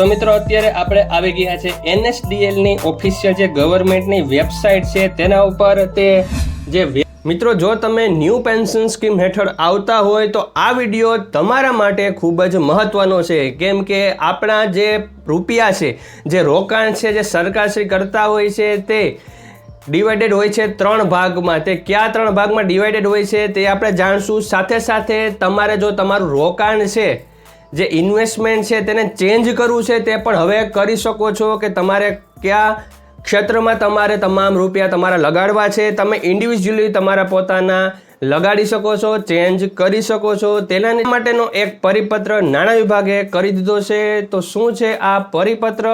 તો મિત્રો, અત્યારે આપણે આવી ગયા છે એનએસડીએલની ઓફિશિયલ જે ગવર્મેન્ટની વેબસાઇટ છે, તેના ઉપર તે જે મિત્રો, જો તમે ન્યૂ પેન્શન સ્કીમ હેઠળ આવતા હોય, તો આ વીડિયો તમારા માટે ખૂબ જ મહત્વનો છે. કેમ કે આપણા જે રૂપિયા છે, જે રોકાણ છે, જે સરકારશ્રી કરતા હોય છે, તે ડિવાઇડેડ હોય છે ત્રણ ભાગમાં. તે કયા ત્રણ ભાગમાં ડિવાઇડેડ હોય છે, તે આપણે જાણશું. સાથે સાથે તમારે જો તમારું રોકાણ છે જે ઇન્વેસ્ટમેન્ટ છે તેને ચેન્જ કરવું છે તે પણ હવે કરી શકો છો કે તમારે કયા ક્ષેત્રમાં તમારે તમામ રૂપિયા તમારા લગાડવા છે. તમે ઇન્ડિવિજ્યુઅલી તમારા પોતાના લગાડી શકો છો ચેન્જ કરી શકો છો. તેના માટેનો એક પરિપત્ર નાણાં વિભાગે કરી દીધો છે. તો શું છે આ પરિપત્ર?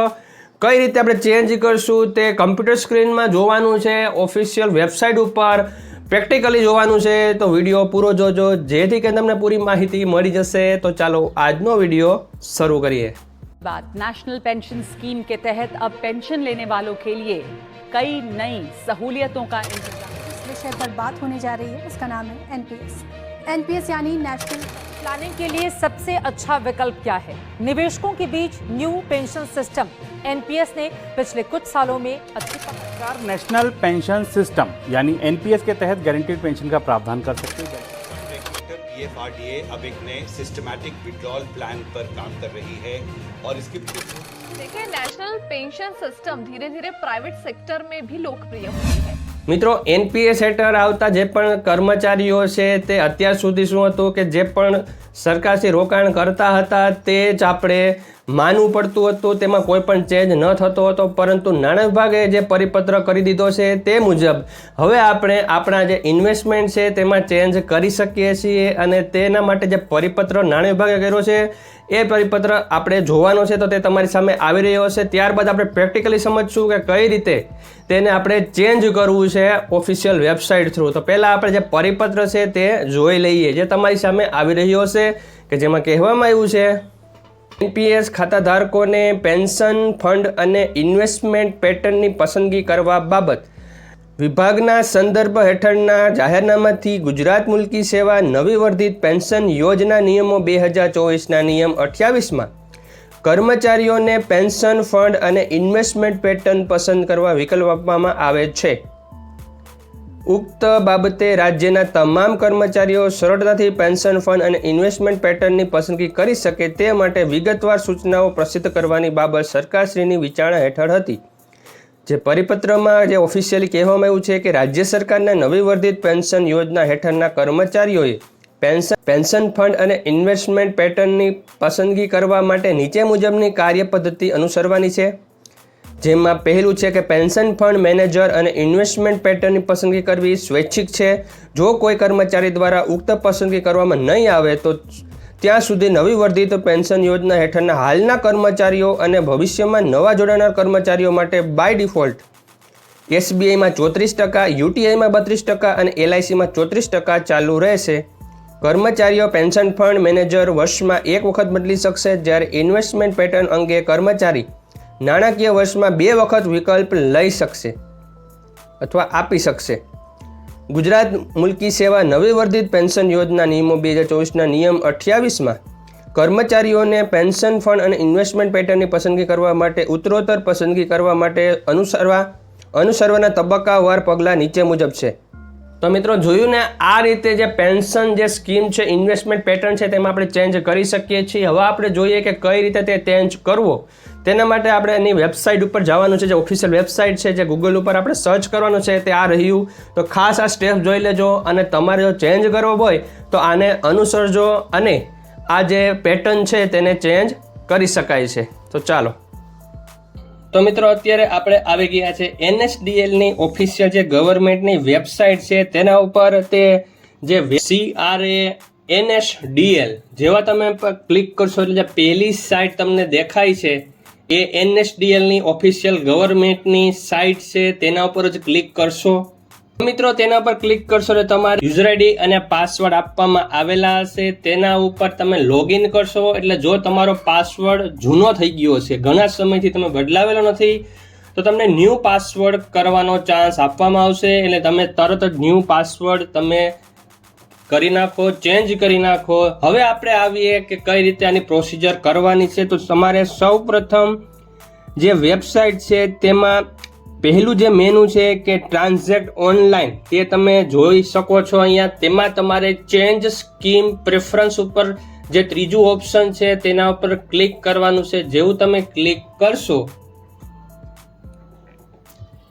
કઈ રીતે આપણે ચેન્જ કરશું? તે કમ્પ્યુટર સ્ક્રીનમાં જોવાનું છે. ઓફિશિયલ વેબસાઇટ ઉપર પ્રેક્ટિકલી જોવાનું છે તો વિડીયો પૂરો જોજો જેથી કે તમને પૂરી માહિતી મળી જશે તો ચાલો આજનો વિડીયો શરૂ કરીએ बात नेशनल पेंशन स्कीम के तहत अब पेंशन लेने वालों के लिए कई नई सहूलियतों का इंतजाम इस विषय पर बात होने जा रही है उसका नाम है एनपीएस एनपीएस यानी नेशनल प्लानिंग के लिए सबसे अच्छा विकल्प क्या है? निवेशकों के बीच न्यू पेंशन सिस्टम एनपीएस ने पिछले कुछ सालों में अच्छी सरकार नेशनल पेंशन सिस्टम यानी एनपीएस के तहत गारंटीड पेंशन का प्रावधान कर सकती है। पीएफआरडीए अब एक नए सिस्टमैटिक विड्रॉल प्लान पर काम कर रही है और इसके देखिए नेशनल पेंशन सिस्टम धीरे धीरे प्राइवेट सेक्टर में भी लोकप्रिय हो रही है। મિત્રો એનપીએસ હેઠળ આવતા જે પણ કર્મચારીઓ છે તે અત્યાર સુધી શું હતું કે જે પણ સરકારથી રોકાણ કરતા હતા તે જ આપણે માનવું પડતું હતું, તેમાં કોઈ પણ ચેન્જ ન થતો હતો, પરંતુ નાણાં વિભાગે જે પરિપત્ર કરી દીધો છે તે મુજબ, હવે આપણે આપણા જે ઇન્વેસ્ટમેન્ટ છે તેમાં ચેન્જ કરી શકીએ છીએ અને તેના માટે જે પરિપત્ર નાણાં વિભાગે કર્યો છે, એ પરિપત્ર આપણે જોવાનો છે તો તે તમારી સામે આવી રહ્યો હશે. ત્યારબાદ આપણે પ્રેક્ટિકલી સમજશું કે કઈ રીતે તેને આપણે ચેન્જ કરવું છે ઓફિશિયલ વેબસાઇટ થ્રુ તો પહેલાં આપણે જે પરિપત્ર છે તે જોઈ લઈએ, જે તમારી સામે આવી રહ્યો હશે, કે જેમાં કહેવામાં આવ્યું છે એનપીએસ ખાતાધારકોને પેન્શન ફંડ અને ઇન્વેસ્ટમેન્ટ પેટર્નની પસંદગી કરવા બાબત. વિભાગના સંદર્ભ હેઠળના જાહેરનામાથી ગુજરાત મુલકી સેવા નવી વર્ધિત પેન્શન યોજના નિયમો બે હજાર ચોવીસના નિયમ અઠ્યાવીસમાં. કર્મચારીઓને પેન્શન ફંડ અને ઇન્વેસ્ટમેન્ટ પેટર્ન પસંદ કરવા વિકલ્પ આપવામાં આવે છે. ઉક્ત બાબતે રાજ્યના તમામ કર્મચારીઓ સરળતાથી પેન્શન ફંડ અને ઇન્વેસ્ટમેન્ટ પેટર્નની પસંદગી કરી શકે તે માટે વિગતવાર સૂચનાઓ પ્રસિદ્ધ કરવાની બાબત સરકારશ્રીની વિચારણા હેઠળ હતી. જે પરિપત્રમાં જે ઓફિશિયલી કહેવામાં આવ્યું છે કે રાજ્ય સરકારના નવી વર્ધિત પેન્શન યોજના હેઠળના કર્મચારીઓએ પેન્શન પેન્શન ફંડ અને ઇન્વેસ્ટમેન્ટ પેટર્નની પસંદગી કરવા માટે નીચે મુજબની કાર્ય પદ્ધતિ અનુસરવાની છે. જેમાં પહેલું છે કે પેન્શન ફંડ મેનેજર અને ઇન્વેસ્ટમેન્ટ પેટર્નની પસંદગી કરવી સ્વૈચ્છિક છે. જો કોઈ કર્મચારી દ્વારા ઉક્ત પસંદગી કરવામાં નહીં આવે, તો ત્યાં સુધી નવી વર્ધિત પેન્શન યોજના હેઠળના હાલના કર્મચારીઓ અને ભવિષ્યમાં નવા જોડાનાર કર્મચારીઓ માટે બાય ડિફોલ્ટ એસબીઆઈમાં ચોત્રીસ ટકા, યુટીઆઈમાં બત્રીસ ટકા અને એલઆઈસીમાં ચોત્રીસ ટકા ચાલુ રહેશે. કર્મચારીઓ પેન્શન ફંડ મેનેજર વર્ષમાં એક વખત બદલી શકશે જ્યારે ઇન્વેસ્ટમેન્ટ પેટર્ન અંગે કર્મચારી નાણાકીય વર્ષમાં બે વખત વિકલ્પ લઈ શકશે અથવા આપી શકશે. ગુજરાત મુલકી સેવા નવી વર્ધિત પેન્શન યોજના નિયમો બે હજાર ચોવીસના નિયમ અઠ્યાવીસમાં કર્મચારીઓને પેન્શન ફંડ અને ઇન્વેસ્ટમેન્ટ પેટર્નની પસંદગી કરવા માટે, ઉત્તરોત્તર પસંદગી કરવા માટે અનુસરવા, અનુસરવાના તબક્કાવાર પગલાં નીચે મુજબ છે. તો મિત્રો, જોયું ને આ રીતે જે પેન્શન જે સ્કીમ છે, ઇન્વેસ્ટમેન્ટ પેટર્ન છે, તેમાં આપણે ચેન્જ કરી શકીએ છીએ. હવે આપણે જોઈએ કે કઈ રીતે તે ચેન્જ કરવો. તેના માટે આપણે એની વેબસાઇટ ઉપર જવાનું છે, જે ઓફિશિયલ વેબસાઇટ છે, જે ગૂગલ ઉપર આપણે સર્ચ કરવાનું છે, તે આ રહ્યું. તો ખાસ આ સ્ટેપ જોઈ લેજો અને તમારે જો ચેન્જ કરવો હોય, તો આને અનુસરજો અને આ જે પેટર્ન છે, તેને ચેન્જ કરી શકાય છે. તો ચાલો. તો મિત્રો, અત્યારે આપણે આવી ગયા છે એનએસડીએલની ઓફિશિયલ જે ગવર્મેન્ટની વેબસાઇટ છે, તેના ઉપર તે જે સી આર એ એનએસડીએલ જેવા તમે ક્લિક કરશો એટલે જે પહેલી સાઇટ તમને દેખાય છે એ એનએસડીએલની ઓફિશિયલ ગવર્મેન્ટની સાઇટ છે, તેના ઉપર જ ક્લિક કરશો. મિત્રો, તેના પર ક્લિક કરશો એટલે તમારે યુઝર આઈડી અને પાસવર્ડ આપવામાં આવેલા હશે. તેના ઉપર તમે લોગિન કરશો. એટલે જો તમારો પાસવર્ડ જૂનો થઈ ગયો છે ઘણા સમયથી તમે બદલાવેલો નથી, તો તમને ન્યૂ પાસવર્ડ કરવાનો ચાન્સ આપવામાં આવશે. એટલે તમે તરત જ ન્યૂ પાસવર્ડ તમે કરી નાખો ચેન્જ કરી નાખો. હવે આપણે આવીએ કે કઈ રીતે આની પ્રોસિજર કરવાની છે. તો તમારે સૌ પ્રથમ જે વેબસાઇટ છે, તેમાં પહેલું જે મેનુ છે કે ટ્રાન્ઝેક્ટ ઓનલાઈન તે તમે જોઈ શકો છો અહીંયા. તેમાં તમારે ચેન્જ સ્કીમ પ્રેફરન્સ ઉપર જે ત્રીજું ઓપ્શન છે, તેના ઉપર ક્લિક કરવાનું છે. જેવું તમે ક્લિક કરશો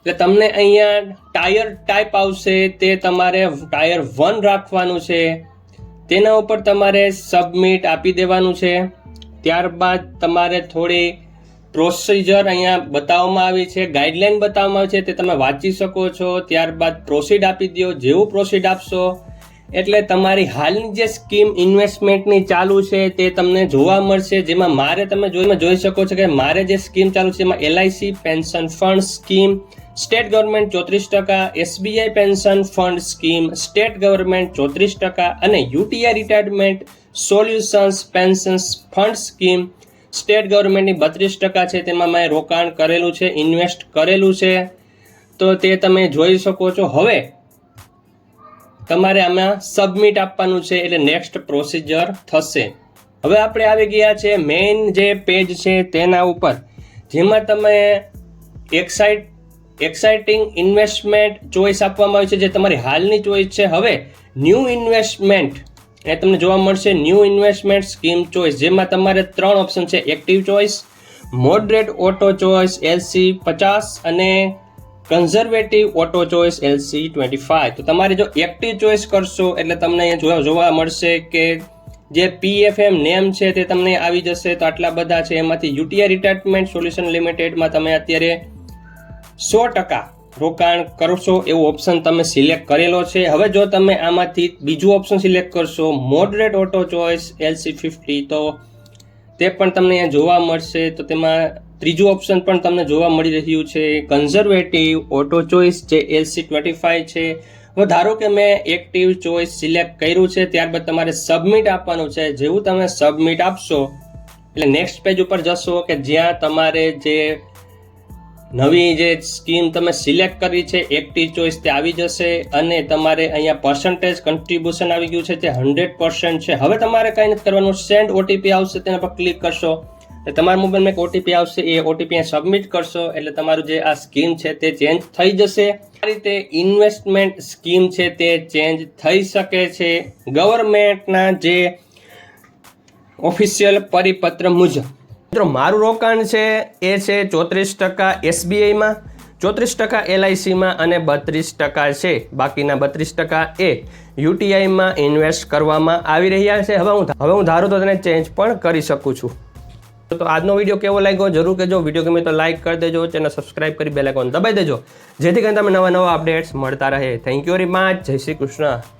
એટલે તમને અહીંયા ટાયર ટાઈપ આવશે, તે તમારે ટાયર વન રાખવાનું છે. તેના ઉપર તમારે સબમિટ આપી દેવાનું છે. ત્યારબાદ તમારે થોડી પ્રોસિજર અહીંયા બતાવવામાં આવી છે ગાઈડલાઈન બતાવવામાં આવી છે, તે તમે વાંચી શકો છો. ત્યારબાદ પ્રોસીડ આપી દો, જેવું પ્રોસીડ આપશો. એટલે તમારી હાલની જે સ્કીમ ઇન્વેસ્ટમેન્ટની ચાલુ છે, તે તમને જોવા મળશે. જેમાં મારે તમે જોઈ જોઈ શકો છો કે મારે જે સ્કીમ ચાલુ છે, એમાં LIC pension fund scheme state government ચોત્રીસ ટકા, SBI pension fund scheme state government ચોત્રીસ ટકા અને UTI retirement solutions pension fund scheme state ગવર્મેન્ટની બત્રીસ ટકા છે. તેમાં મેં રોકાણ કરેલું છે, ઇન્વેસ્ટ કરેલું છે. તો તે તમે જોઈ શકો છો. હવે તમારે આમાં સબમિટ આપવાનું છે એટલે નેક્સ્ટ પ્રોસિજર થશે. હવે આપણે આવી ગયા છે મેઇન જે પેજ છે તેના ઉપર. જેમાં તમે એક્સાઇટ એક્સાઇટિંગ ઇન્વેસ્ટમેન્ટ ચોઈસ આપવામાં આવી છે જે તમારી હાલની ચોઈસ છે. હવે ન્યૂ ઇન્વેસ્ટમેન્ટ એ તમને જોવા મળશે. ન્યૂ ઇન્વેસ્ટમેન્ટ સ્કીમ ચોઈસ જેમાં તમારે ત્રણ ઓપ્શન છે. Active choice moderate auto choice LC પચાસ અને conservative auto choice LC twenty five તો તમારે જો એક્ટિવ ચોઈસ કરશો એટલે તમને અહીંયા જોવા મળશે કે જે પીએફએમ નેમ છે તે તમને આવી જશે. તો આટલા બધા છે. એમાંથી યુટીઆઈ રિટાયરમેન્ટ સોલ્યુશન લિમિટેડમાં તમે અત્યારે સો ટકા રોકાણ કરશો એવું ઓપ્શન તમે સિલેક્ટ કરેલો છે. હવે જો તમે આમાંથી બીજું ઓપ્શન સિલેક્ટ કરશો moderate auto choice LC fifty તો તે પણ તમને અહીંયા જોવા મળશે. તો તેમાં ત્રીજું ઓપ્શન પણ તમને જોવા મળી રહ્યું છે. કન્ઝર્વેટિવ ઓટો ચોઈસ જે એલસી ટ્વેન્ટી ફાઈવ છે. હવે ધારો કે મેં એક્ટિવ ચોઈસ સિલેક્ટ કર્યું છે, ત્યારબાદ તમારે સબમિટ આપવાનું છે. જેવું તમે સબમિટ આપશો, એટલે નેક્સ્ટ પેજ ઉપર જશો કે જ્યાં તમારે જે નવી જે સ્કીમ તમે સિલેક્ટ કરી છે એકટી ચોઈસ તે આવી જશે અને તમારે અહીંયા પર્સન્ટેજ કન્ટ્રીબ્યુશન આવી ગયું છે તે હંડ્રેડ પર્સન્ટ છે. હવે તમારે કંઈ નથી કરવાનું. સેન્ડ ઓટીપી આવશે, તેના પર ક્લિક કરશો. એટલે તમારા મોબાઈલમાં એક ઓટીપી આવશે, એ ઓટીપી સબમિટ કરશો. એટલે તમારું જે આ સ્કીમ છે, તે ચેન્જ થઈ જશે. આ રીતે ઇન્વેસ્ટમેન્ટ સ્કીમ છે, તે ચેન્જ થઈ શકે છે. ગવર્મેન્ટના જે ઓફિશિયલ પરિપત્ર મુજબ. મિત્રો, મારું રોકાણ છે, એ છે ચોત્રીસ ટકા એસબીઆઈમાં, ચોત્રીસ ટકા એલઆઈસીમાં અને બત્રીસ ટકા છે, બાકીના બત્રીસ ટકા એ યુટીઆઈમાં ઇન્વેસ્ટ કરવામાં આવી રહ્યા છે. હવે હું હવે હું ધારું તો તેને ચેન્જ પણ કરી શકું છું. તો આજનો વીડિયો કેવો લાગ્યો? જરૂર કહેજો. વીડિયો ગમે તો લાઇક કરી દેજો, ચેનલ સબસ્ક્રાઇબ કરી બેલ આઇકોન દબાઈ દેજો. જેથી કરીને તમે નવા નવા અપડેટ્સ મળતા રહે. થેન્ક યુ વેરી મચ જય શ્રી કૃષ્ણ.